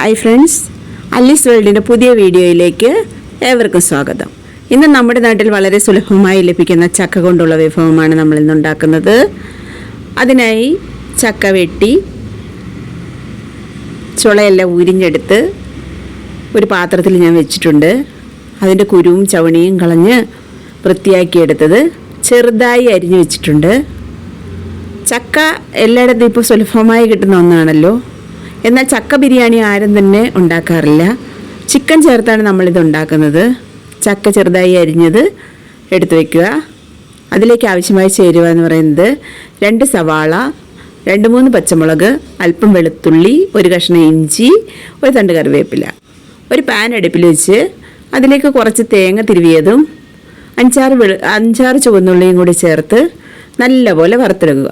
Hi friends അല്ലീസ് വേൾഡിന്റെ പുതിയ വീഡിയോയിലേക്ക് ഏവർക്കും സ്വാഗതം. ഇന്ന് നമ്മുടെ നാട്ടിൽ വളരെ സുലഭമായി ലഭിക്കുന്ന ചക്ക കൊണ്ടുള്ള വിഭവമാണ് നമ്മൾ ഇന്ന് ഉണ്ടാക്കുന്നത്. അതിനായി ചക്ക വെട്ടി ചുളയെല്ലാം ഉരിഞ്ഞെടുത്ത് ഒരു പാത്രത്തിൽ ഞാൻ വെച്ചിട്ടുണ്ട്. അതിന്റെ കുരുവും ചവണിയും കളഞ്ഞ് വൃത്തിയാക്കിയെടുത്തത് ചെറുതായി അരിഞ്ഞു വെച്ചിട്ടുണ്ട്. ചക്ക എല്ലായിടത്തും ഇപ്പോൾ സുലഭമായി കിട്ടുന്ന ഒന്നാണല്ലോ. എന്നാൽ ചക്ക ബിരിയാണി ആരും തന്നെ ഉണ്ടാക്കാറില്ല. ചിക്കൻ ചേർത്താണ് നമ്മളിത് ഉണ്ടാക്കുന്നത്. ചക്ക ചെറുതായി അരിഞ്ഞത് എടുത്തു വയ്ക്കുക അതിലേക്ക് ആവശ്യമായ ചേരുവ എന്ന് പറയുന്നത് രണ്ട് സവാള രണ്ട് മൂന്ന് പച്ചമുളക് അല്പം വെളുത്തുള്ളി ഒരു കഷ്ണം ഇഞ്ചി ഒരു തണ്ട് കറിവേപ്പില. ഒരു പാൻ അടുപ്പിൽ വെച്ച് അതിലേക്ക് കുറച്ച് തേങ്ങ തിരുവിയതും അഞ്ചാറ് വെളു അഞ്ചാറ് ചുവന്നുള്ളിയും കൂടി ചേർത്ത് നല്ലപോലെ വറുത്തെടുക്കുക.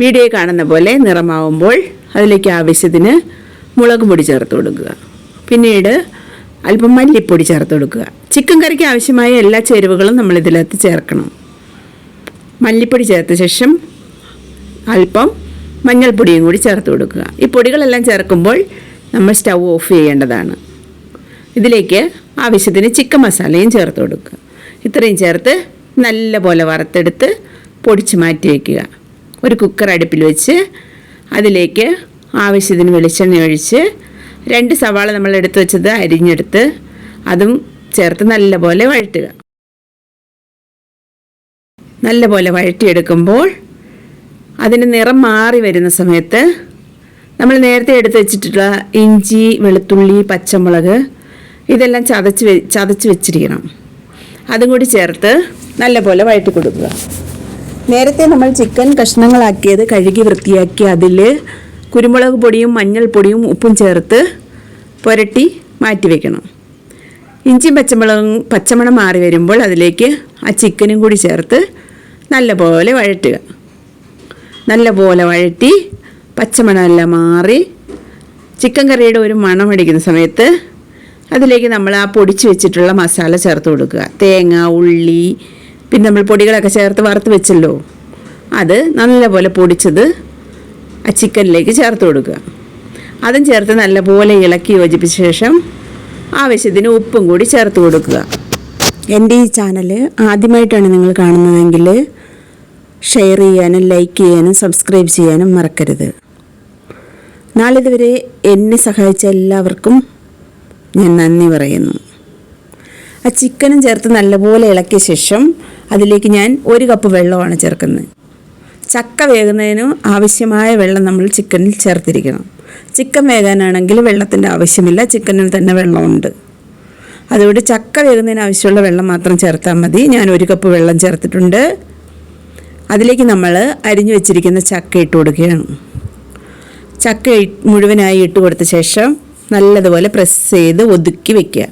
വീഡിയോ കാണുന്ന പോലെ നിറമാവുമ്പോൾ അതിലേക്ക് ആവശ്യത്തിന് മുളക് പൊടി ചേർത്ത് കൊടുക്കുക. പിന്നീട് അല്പം മല്ലിപ്പൊടി ചേർത്ത് കൊടുക്കുക. ചിക്കൻ കറിക്ക് ആവശ്യമായ എല്ലാ ചേരുവകളും നമ്മൾ ഇതിനകത്ത് ചേർക്കണം. മല്ലിപ്പൊടി ചേർത്ത ശേഷം അല്പം മഞ്ഞൾപ്പൊടിയും കൂടി ചേർത്ത് കൊടുക്കുക. ഈ പൊടികളെല്ലാം ചേർക്കുമ്പോൾ നമ്മൾ സ്റ്റൗ ഓഫ് ചെയ്യേണ്ടതാണ്. ഇതിലേക്ക് ആവശ്യത്തിന് ചിക്കൻ മസാലയും ചേർത്ത് കൊടുക്കുക. ഇത്രയും ചേർത്ത് നല്ല പോലെ വറുത്തെടുത്ത് പൊടിച്ച് മാറ്റി വയ്ക്കുക. ഒരു കുക്കർ അടുപ്പിൽ വെച്ച് അതിലേക്ക് ആവശ്യത്തിന് വെളിച്ചെണ്ണ ഒഴിച്ച് രണ്ട് സവാള നമ്മൾ എടുത്തു വെച്ചത് അരിഞ്ഞെടുത്ത് അതും ചേർത്ത് നല്ലപോലെ വഴറ്റുക. നല്ലപോലെ വഴറ്റിയെടുക്കുമ്പോൾ അതിന് നിറം മാറി വരുന്ന സമയത്ത് നമ്മൾ നേരത്തെ എടുത്തു വെച്ചിട്ടുള്ള ഇഞ്ചി വെളുത്തുള്ളി പച്ചമുളക് ഇതെല്ലാം ചതച്ച് വെ ചതച്ച് വെച്ചിരിക്കണം. അതും കൂടി ചേർത്ത് നല്ലപോലെ വഴറ്റി കൊടുക്കുക. നേരത്തെ നമ്മൾ ചിക്കൻ കഷ്ണങ്ങളാക്കിയത് കഴുകി വൃത്തിയാക്കി അതിൽ കുരുമുളക് പൊടിയും മഞ്ഞൾപ്പൊടിയും ഉപ്പും ചേർത്ത് പുരട്ടി മാറ്റി വെക്കണം ഇഞ്ചിയും പച്ചമുളകും പച്ചമണം മാറി വരുമ്പോൾ അതിലേക്ക് ആ ചിക്കനും കൂടി ചേർത്ത് നല്ലപോലെ വഴറ്റുക. നല്ലപോലെ വഴറ്റി പച്ചമണമെല്ലാം മാറി ചിക്കൻ കറിയുടെ ഒരു മണം അടിക്കുന്ന സമയത്ത് അതിലേക്ക് നമ്മൾ ആ പൊടിച്ച് വെച്ചിട്ടുള്ള മസാല ചേർത്ത് കൊടുക്കുക. തേങ്ങ ഉള്ളി പിന്നെ നമ്മൾ പൊടികളൊക്കെ ചേർത്ത് വറുത്ത് വെച്ചല്ലോ. അത് നല്ലപോലെ പൊടിച്ചത് ആ ചിക്കനിലേക്ക് ചേർത്ത് കൊടുക്കുക. അതും ചേർത്ത് നല്ലപോലെ ഇളക്കി യോജിപ്പിച്ച ശേഷം ആവശ്യത്തിന് ഉപ്പും കൂടി ചേർത്ത് കൊടുക്കുക. എന്റെ ഈ ചാനൽ ആദ്യമായിട്ടാണ് നിങ്ങൾ കാണുന്നതെങ്കിൽ ഷെയർ ചെയ്യാനും ലൈക്ക് ചെയ്യാനും സബ്സ്ക്രൈബ് ചെയ്യാനും മറക്കരുത്. നാളിതുവരെ എന്നെ സഹായിച്ച എല്ലാവർക്കും ഞാൻ നന്ദി പറയുന്നു. ആ ചിക്കനും ചേർത്ത് നല്ലപോലെ ഇളക്കിയ ശേഷം അതിലേക്ക് ഞാൻ ഒരു കപ്പ് വെള്ളമാണ് ചേർക്കുന്നത്. ചക്ക വേകുന്നതിന് ആവശ്യമായ വെള്ളം നമ്മൾ ചിക്കനിൽ ചേർത്തിരിക്കണം. ചിക്കൻ വേകാനാണെങ്കിൽ വെള്ളത്തിന്റെ ആവശ്യമില്ല ചിക്കനിൽ തന്നെ വെള്ളമുണ്ട്. അതുകൊണ്ട് ചക്ക വേകുന്നതിന് ആവശ്യമുള്ള വെള്ളം മാത്രം ചേർത്താൽ മതി. ഞാൻ ഒരു കപ്പ് വെള്ളം ചേർത്തിട്ടുണ്ട്. അതിലേക്ക് നമ്മൾ അരിഞ്ഞു വെച്ചിരിക്കുന്ന ചക്ക ഇട്ട് കൊടുക്കുകയാണ്. ചക്ക മുഴുവനായി ഇട്ട് കൊടുത്ത ശേഷം നല്ലതുപോലെ പ്രസ് ചെയ്ത് ഒതുക്കി വെക്കുക.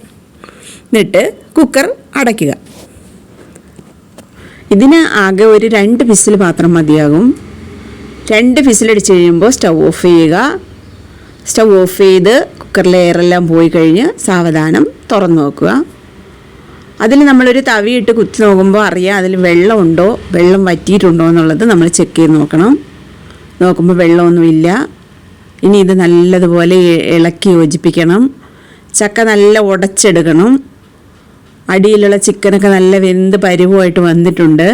എന്നിട്ട് കുക്കർ അടയ്ക്കുക. ഇതിന് ആകെ ഒരു രണ്ട് വിസിൽ മാത്രം മതിയാകും. രണ്ട് വിസിലടിച്ച് കഴിയുമ്പോൾ സ്റ്റൗ ഓഫ് ചെയ്യുക. സ്റ്റൗ ഓഫ് ചെയ്ത് കുക്കറിലെ എയറെല്ലാം പോയി കഴിഞ്ഞ് സാവധാനം തുറന്നു നോക്കുക. അതിൽ നമ്മളൊരു തവിയിട്ട് കുത്തി നോക്കുമ്പോൾ അറിയാം അതിൽ വെള്ളമുണ്ടോ വെള്ളം വറ്റിയിട്ടുണ്ടോ എന്നുള്ളത് നമ്മൾ ചെക്ക് ചെയ്ത് നോക്കണം. നോക്കുമ്പോൾ വെള്ളമൊന്നുമില്ല. ഇനി ഇത് നല്ലതുപോലെ ഇളക്കി യോജിപ്പിക്കണം. ചക്ക നല്ല ഉടച്ചെടുക്കണം. അടിയിലുള്ള ചിക്കനൊക്കെ നല്ല വെന്ത് പരുവമായിട്ട് വന്നിട്ടുണ്ട്.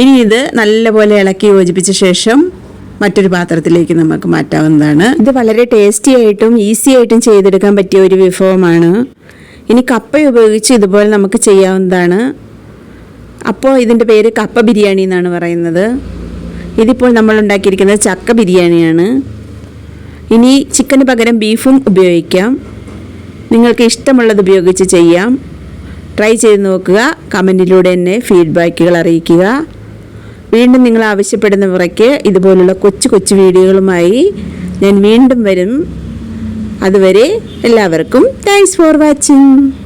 ഇനി ഇത് നല്ലപോലെ ഇളക്കി യോജിപ്പിച്ച ശേഷം മറ്റൊരു പാത്രത്തിലേക്ക് നമുക്ക് മാറ്റാവുന്നതാണ്. ഇത് വളരെ ടേസ്റ്റി ആയിട്ടും ഈസി ആയിട്ടും ചെയ്തെടുക്കാൻ പറ്റിയ ഒരു വിഭവമാണ്. ഇനി കപ്പ ഉപയോഗിച്ച് ഇതുപോലെ നമുക്ക് ചെയ്യാവുന്നതാണ്. അപ്പോൾ ഇതിന്റെ പേര് കപ്പ ബിരിയാണി എന്നാണ് പറയുന്നത്. ഇതിപ്പോൾ നമ്മൾ ഉണ്ടാക്കിയിരിക്കുന്നത് ചക്ക ബിരിയാണിയാണ്. ഇനി ചിക്കന് പകരം ബീഫും ഉപയോഗിക്കാം. നിങ്ങൾക്ക് ഇഷ്ടമുള്ളത് ഉപയോഗിച്ച് ചെയ്യാം. ട്രൈ ചെയ്ത് നോക്കുക. കമന്റിലൂടെ എന്നെ ഫീഡ്ബാക്കുകൾ അറിയിക്കുക. വീണ്ടും നിങ്ങൾ ആവശ്യപ്പെടുന്ന മുറയ്ക്ക് ഇതുപോലുള്ള കൊച്ചു കൊച്ചു വീഡിയോകളുമായി ഞാൻ വീണ്ടും വരും. അതുവരെ എല്ലാവർക്കും താങ്ക്സ് ഫോർ വാച്ചിങ്